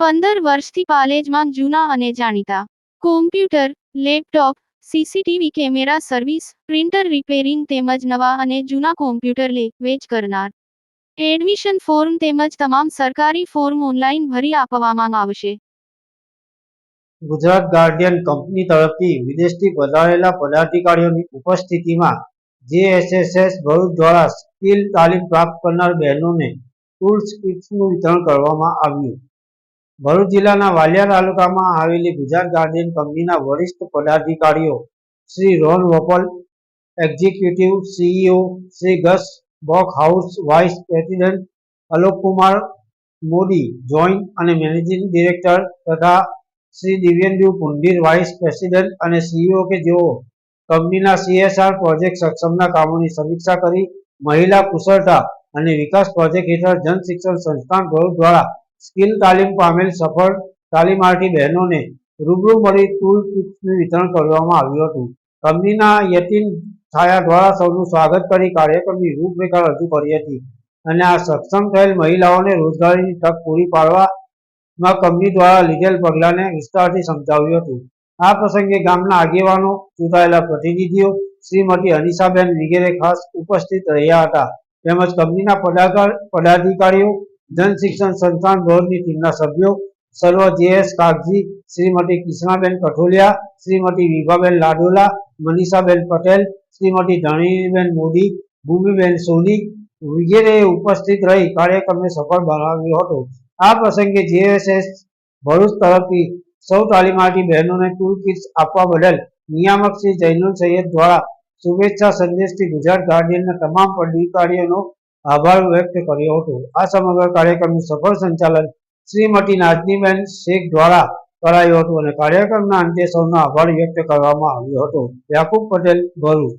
પંદર વર્ષથી પાલેજમાં જૂના અને જાણીતા. Computer laptop CCTV camera service printer repairing તેમજ નવા અને જૂના કોમ્પ્યુટર લે, વેચ કરનાર. એડમિશન ફોર્મ તેમજ તમામ સરકારી ફોર્મ ઓનલાઈન ભરી આપવામાં આવશે. ગુજરાત ગાર્ડિયન કંપની તરફથી વિદેશથી પધારેલા પદાધિકારીઓની ઉપસ્થિતિમાં જેએસએસએસ ભરૂચ દ્વારા સ્કિલ તાલીમ પ્રાપ્ત કરનાર બહેનોને ટૂલ્સ કિટ્સનું વિતરણ કરવામાં આવ્યું. ભરૂચ જિલ્લાના વાલિયા તાલુકામાં આવેલી ગુજરાત ગાર્ડિયન કંપનીના વરિષ્ઠ પદાધિકારીઓ શ્રી રોન વોપલ, એક્ઝિક્યુટિવ સીઈઓ શ્રી ગસ બોક house vice president Alokkumar Modi, joint અને મેનેજિંગ ડિરેક્ટર તથા શ્રી દિવ્યેન્દુ પુંડીર વાઇસ પ્રેસિડેન્ટ અને સીઈઓ કે જેઓ કંપનીના સીએસઆર પ્રોજેક્ટ સક્ષમના કામોની સમીક્ષા કરી, મહિલા કુશળતા અને વિકાસ પ્રોજેક્ટ હેઠળ જન શિક્ષણ સંસ્થાન ભરૂચ દ્વારા સ્કિલ તાલીમ પામેલ સફળ તાલીમાર્થી બહેનોને રૂબરૂ મળી ટૂલ કિટ્સનું વિતરણ કરવામાં આવ્યું હતું. કંપનીના યતિન છાયા દ્વારા સૌનું સ્વાગત કરી કાર્યક્રમની રૂપરેખા રજૂ કરી હતી અને આ સક્ષમ થયેલ મહિલાઓને રોજગારીની તક પૂરી પાડવામાં કંપની દ્વારા લીધેલ પગલાંને વિસ્તારથી સમજાવ્યું હતું. આ પ્રસંગે ગામના આગેવાનો, ચૂંટાયેલા પ્રતિનિધિઓ, શ્રીમતી અનિશાબેન વગેરે ખાસ ઉપસ્થિત રહ્યા હતા. તેમજ કંપનીના પદાધિકારીઓ જન શિક્ષણ સંસ્થાન ભવનની ટીમના સભ્યો સર્વ જેએસ કાગજી, શ્રીમતી કૃષ્ણાબેન કઠોલિયા, શ્રીમતી વિભાબેન લાડોલા, મનીષાબેન પટેલ, શ્રીમતી ધણીબેન મોદી, ભૂમિબેન સોની વગેરેએ ઉપસ્થિત રહી કાર્યક્રમને સફળ બનાવ્યો હતો. આ પ્રસંગે જેએસએસ ભરૂચ તરફથી સૌ તાલીમાર્થી બહેનોને ટૂલ કિટ્સ આપવા બદલ નિયામક શ્રી જૈનુલ સૈયદ દ્વારા શુભેચ્છા સંદેશથી ગુજરાત ગાર્ડિયનના તમામ અધિકારીઓનો આભાર વ્યક્ત કર્યો હતો. આ સમગ્ર કાર્યક્રમનું સફળ સંચાલન શ્રીમતી નાજનીબેન શેખ દ્વારા કરાયું હતું અને કાર્યક્રમના અંતે સૌનો આભાર વ્યક્ત કરવામાં આવ્યો હતો. યાકુબ પટેલ ભરૂચ.